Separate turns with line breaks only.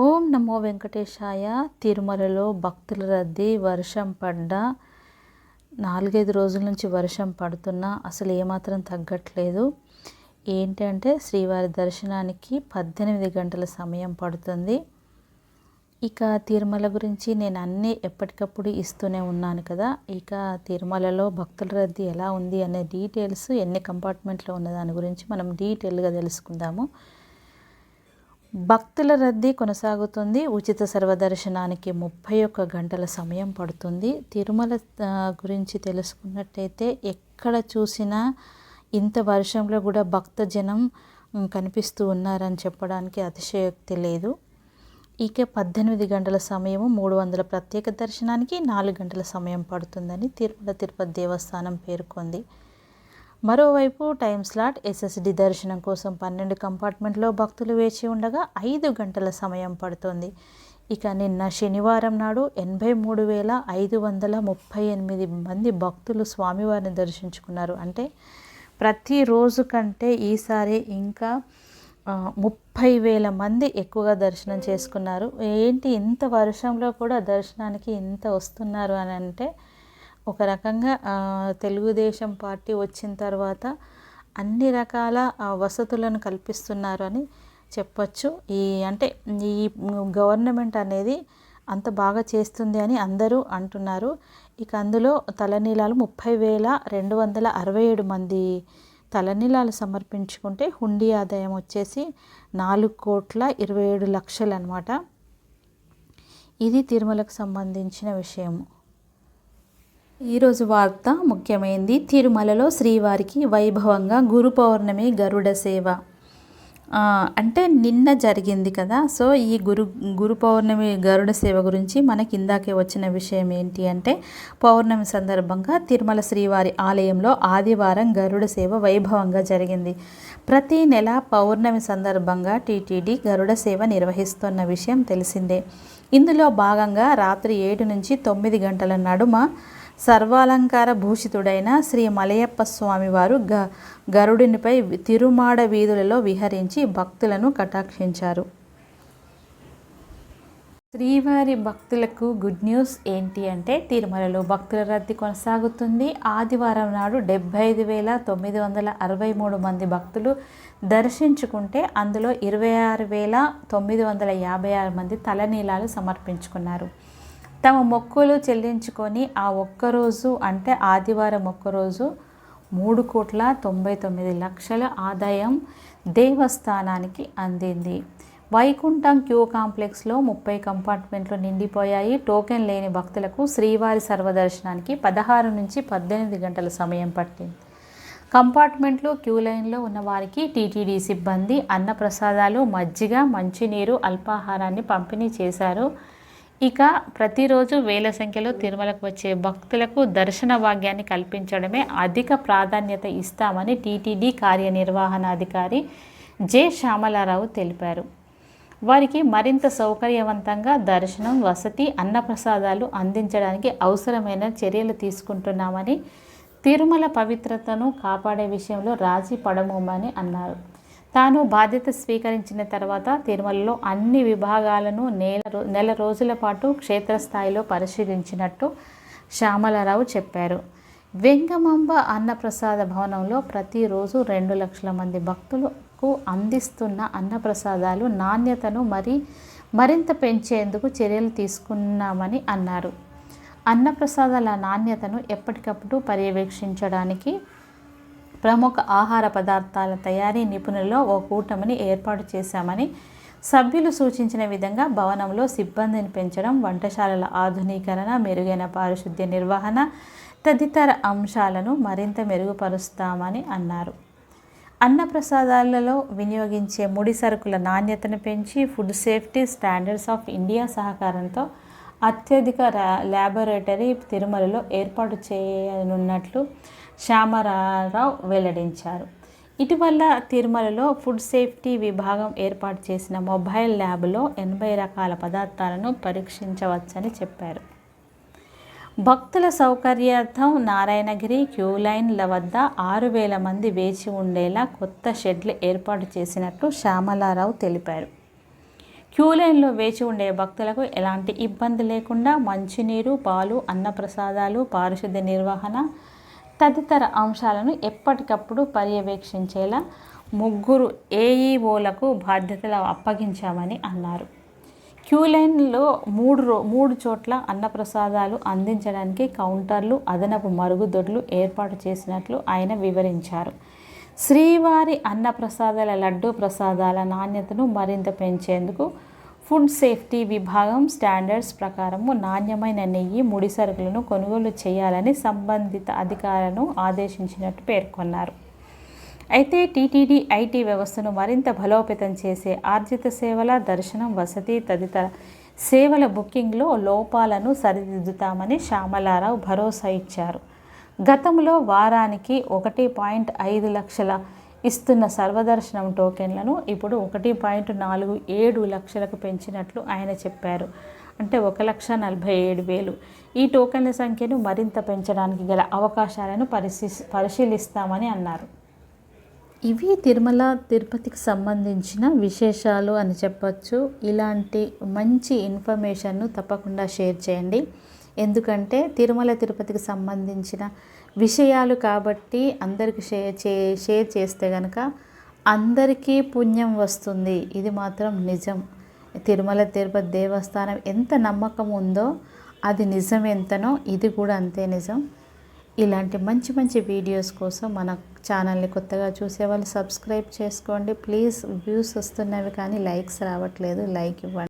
ఓం నమో వెంకటేశాయ. తిరుమలలో భక్తుల రద్దీ వర్షం పడ్డ నాలుగైదు రోజుల నుంచి వర్షం పడుతున్నా అసలు ఏమాత్రం తగ్గట్లేదు. ఏంటంటే శ్రీవారి దర్శనానికి పద్దెనిమిది గంటల సమయం పడుతుంది. ఇక తిరుమల గురించి నేను అన్నీ ఎప్పటికప్పుడు ఇస్తూనే ఉన్నాను కదా. ఇక తిరుమలలో భక్తుల రద్దీ ఎలా ఉంది అనే డీటెయిల్స్ ఎన్ని కంపార్ట్మెంట్లో ఉన్న దాని గురించి మనం డీటెయిల్గా తెలుసుకుందాము. భక్తుల రద్దీ కొనసాగుతుంది. ఉచిత సర్వదర్శనానికి ముప్పై ఒక్క గంటల సమయం పడుతుంది. తిరుమల గురించి తెలుసుకున్నట్టయితే ఎక్కడ చూసినా ఇంత వర్షంలో కూడా భక్తజనం జనం కనిపిస్తూ ఉన్నారని చెప్పడానికి అతిశయోక్తి లేదు. ఇక పద్దెనిమిది గంటల సమయము మూడు వందల ప్రత్యేక దర్శనానికి నాలుగు గంటల సమయం పడుతుందని తిరుమల తిరుపతి దేవస్థానం పేర్కొంది. మరోవైపు టైం స్లాట్ ఎస్ఎస్డి దర్శనం కోసం పన్నెండు కంపార్ట్మెంట్లో భక్తులు వేచి ఉండగా ఐదు గంటల సమయం పడుతుంది. ఇక నిన్న శనివారం నాడు ఎనభై మూడు వేల ఐదు వందల ముప్పై ఎనిమిది మంది భక్తులు స్వామివారిని దర్శించుకున్నారు. అంటే ప్రతిరోజు కంటే ఈసారి ఇంకా ముప్పై వేల మంది ఎక్కువగా దర్శనం చేసుకున్నారు. ఏంటి ఇంత వర్షంలో కూడా దర్శనానికి ఇంత వస్తున్నారు అని అంటే ఒక రకంగా తెలుగుదేశం పార్టీ వచ్చిన తర్వాత అన్ని రకాల వసతులను కల్పిస్తున్నారు అని చెప్పచ్చు. ఈ అంటే ఈ గవర్నమెంట్ అనేది అంత బాగా చేస్తుంది అని అందరూ అంటున్నారు. ఇక అందులో తలనీలాలు ముప్పై వేల రెండు వందల అరవై ఏడు మంది తలనీలాలు సమర్పించుకుంటే హుండీ ఆదాయం వచ్చేసి నాలుగు కోట్ల ఇరవై ఏడు లక్షలు అనమాట ఇది తిరుమలకు సంబంధించిన విషయము. ఈరోజు వార్త ముఖ్యమైనది తిరుమలలో శ్రీవారికి వైభవంగా గురు పౌర్ణమి గరుడ సేవ. అంటే నిన్న జరిగింది కదా. సో ఈ గురు గురు పౌర్ణమి గరుడ సేవ గురించి మనకి ఇందాకే వచ్చిన విషయం ఏంటి అంటే పౌర్ణమి సందర్భంగా తిరుమల శ్రీవారి ఆలయంలో ఆదివారం గరుడ సేవ వైభవంగా జరిగింది. ప్రతి నెల పౌర్ణమి సందర్భంగా టీటీడీ గరుడ సేవ నిర్వహిస్తున్న విషయం తెలిసిందే. ఇందులో భాగంగా రాత్రి ఏడు నుంచి తొమ్మిది గంటల నడుమ సర్వాలంకార భూషితుడైన శ్రీ మలయప్ప స్వామివారు గ గరుడినిపై తిరుమాడ వీధులలో విహరించి భక్తులను కటాక్షించారు. శ్రీవారి భక్తులకు గుడ్ న్యూస్ ఏంటి అంటే తిరుమలలో భక్తుల రద్దీ కొనసాగుతుంది. ఆదివారం నాడు డెబ్బై ఐదు వేల తొమ్మిది వందల అరవై మూడు మంది భక్తులు దర్శించుకుంటే అందులో ఇరవై ఆరు వేల తొమ్మిది వందల యాభై ఆరు మంది తలనీలాలు సమర్పించుకున్నారు. తమ మొక్కులు చెల్లించుకొని ఆ ఒక్కరోజు అంటే ఆదివారం ఒక్కరోజు మూడు కోట్ల తొంభై తొమ్మిది లక్షల ఆదాయం దేవస్థానానికి అందింది. వైకుంఠం క్యూ కాంప్లెక్స్లో ముప్పై కంపార్ట్మెంట్లు నిండిపోయాయి. టోకెన్ లేని భక్తులకు శ్రీవారి సర్వదర్శనానికి పదహారు నుంచి పద్దెనిమిది గంటల సమయం పట్టింది. కంపార్ట్మెంట్లు క్యూ లైన్లో ఉన్న వారికి టీటీడీ సిబ్బంది అన్నప్రసాదాలు మజ్జిగ మంచినీరు అల్పాహారాన్ని పంపిణీ చేశారు. ఇక ప్రతిరోజు వేల సంఖ్యలో తిరుమలకు వచ్చే భక్తులకు దర్శన భాగ్యాన్ని కల్పించడమే అధిక ప్రాధాన్యత ఇస్తామని టీటీడీ కార్యనిర్వహణాధికారి జె శ్యామలారావు తెలిపారు. వారికి మరింత సౌకర్యవంతంగా దర్శనం వసతి అన్నప్రసాదాలు అందించడానికి అవసరమైన చర్యలు తీసుకుంటున్నామని తిరుమల పవిత్రతను కాపాడే విషయంలో రాజీ పడమోమని అన్నారు. తాను బాధ్యత స్వీకరించిన తర్వాత తిరుమలలో అన్ని విభాగాలను నెల నెల రోజుల పాటు క్షేత్రస్థాయిలో పరిశీలించినట్టు శ్యామలారావు చెప్పారు. వెంగమాంబ అన్నప్రసాద భవనంలో ప్రతిరోజు రెండు లక్షల మంది భక్తులకు అందిస్తున్న అన్నప్రసాదాలు నాణ్యతను మరి మరింత పెంచేందుకు చర్యలు తీసుకున్నామని అన్నారు. అన్నప్రసాదాల నాణ్యతను ఎప్పటికప్పుడు పర్యవేక్షించడానికి ప్రముఖ ఆహార పదార్థాల తయారీ నిపుణుల్లో ఓ కూటమిని ఏర్పాటు చేశామని సభ్యులు సూచించిన విధంగా భవనంలో సిబ్బందిని పెంచడం వంటశాలల ఆధునీకరణ మెరుగైన పారిశుద్ధ్య నిర్వహణ తదితర అంశాలను మరింత మెరుగుపరుస్తామని అన్నారు. అన్నప్రసాదాలలో వినియోగించే ముడి సరుకుల నాణ్యతను పెంచి food safety standards of India సహకారంతో అత్యధిక ల్యాబొరేటరీ తిరుమలలో ఏర్పాటు చేయనున్నట్లు శ్యామరారావు వెల్లడించారు. ఇటీవల తిరుమలలో ఫుడ్ సేఫ్టీ విభాగం ఏర్పాటు చేసిన మొబైల్ ల్యాబ్లో ఎనభై రకాల పదార్థాలను పరీక్షించవచ్చని చెప్పారు. భక్తుల సౌకర్యార్థం నారాయణగిరి క్యూ లైన్ల వద్ద ఆరు వేల మంది వేచి ఉండేలా కొత్త షెడ్లు ఏర్పాటు చేసినట్లు శ్యామలారావు తెలిపారు. క్యూ లైన్లో వేచి ఉండే భక్తులకు ఎలాంటి ఇబ్బంది లేకుండా మంచినీరు పాలు అన్నప్రసాదాలు పారిశుద్ధ్య నిర్వహణ తదితర అంశాలను ఎప్పటికప్పుడు పర్యవేక్షించేలా ముగ్గురు ఏఈఓలకు బాధ్యతలు అప్పగించామని అన్నారు. క్యూలైన్లో మూడు రో మూడు చోట్ల అన్నప్రసాదాలు అందించడానికి కౌంటర్లు అదనపు మరుగుదొడ్లు ఏర్పాటు చేసినట్లు ఆయన వివరించారు. శ్రీవారి అన్నప్రసాదాల లడ్డూ ప్రసాదాల నాణ్యతను మరింత పెంచేందుకు ఫుడ్ సేఫ్టీ విభాగం స్టాండర్డ్స్ ప్రకారము నాణ్యమైన నెయ్యి ముడి సరుకులను కొనుగోలు చేయాలని సంబంధిత అధికారులను ఆదేశించినట్టు పేర్కొన్నారు. అయితే టీటీడీ ఐటీ వ్యవస్థను మరింత బలోపేతం చేసే ఆర్జిత సేవల దర్శనం వసతి తదితర సేవల బుకింగ్లో లోపాలను సరిదిద్దుతామని శ్యామలారావు భరోసా ఇచ్చారు. గతంలో వారానికి ఒకటి పాయింట్ ఐదు లక్షల ఇస్తున్న సర్వదర్శనం టోకెన్లను ఇప్పుడు ఒకటి పాయింట్ నాలుగు ఏడు లక్షలకు పెంచినట్లు ఆయన చెప్పారు. అంటే ఒక లక్ష నలభై ఏడు వేలు. ఈ టోకెన్ల సంఖ్యను మరింత పెంచడానికి గల అవకాశాలను పరిశీ పరిశీలిస్తామని అన్నారు. ఇవి తిరుమల తిరుపతికి సంబంధించిన విశేషాలు అని చెప్పచ్చు. ఇలాంటి మంచి ఇన్ఫర్మేషన్ను తప్పకుండా షేర్ చేయండి. ఎందుకంటే తిరుమల తిరుపతికి సంబంధించిన విషయాలు కాబట్టి అందరికి షేర్ చే షేర్ చేస్తే కనుక అందరికీ పుణ్యం వస్తుంది. ఇది మాత్రం నిజం. తిరుమల తిరుపతి దేవస్థానం ఎంత నమ్మకం ఉందో అది నిజం ఎంతనో ఇది కూడా అంతే నిజం. ఇలాంటి మంచి మంచి వీడియోస్ కోసం మన ఛానల్ని కొత్తగా చూసే వాళ్ళు సబ్స్క్రైబ్ చేసుకోండి. ప్లీజ్ వ్యూస్ వస్తున్నవి కానీ లైక్స్ రావట్లేదు. లైక్ ఇవ్వండి.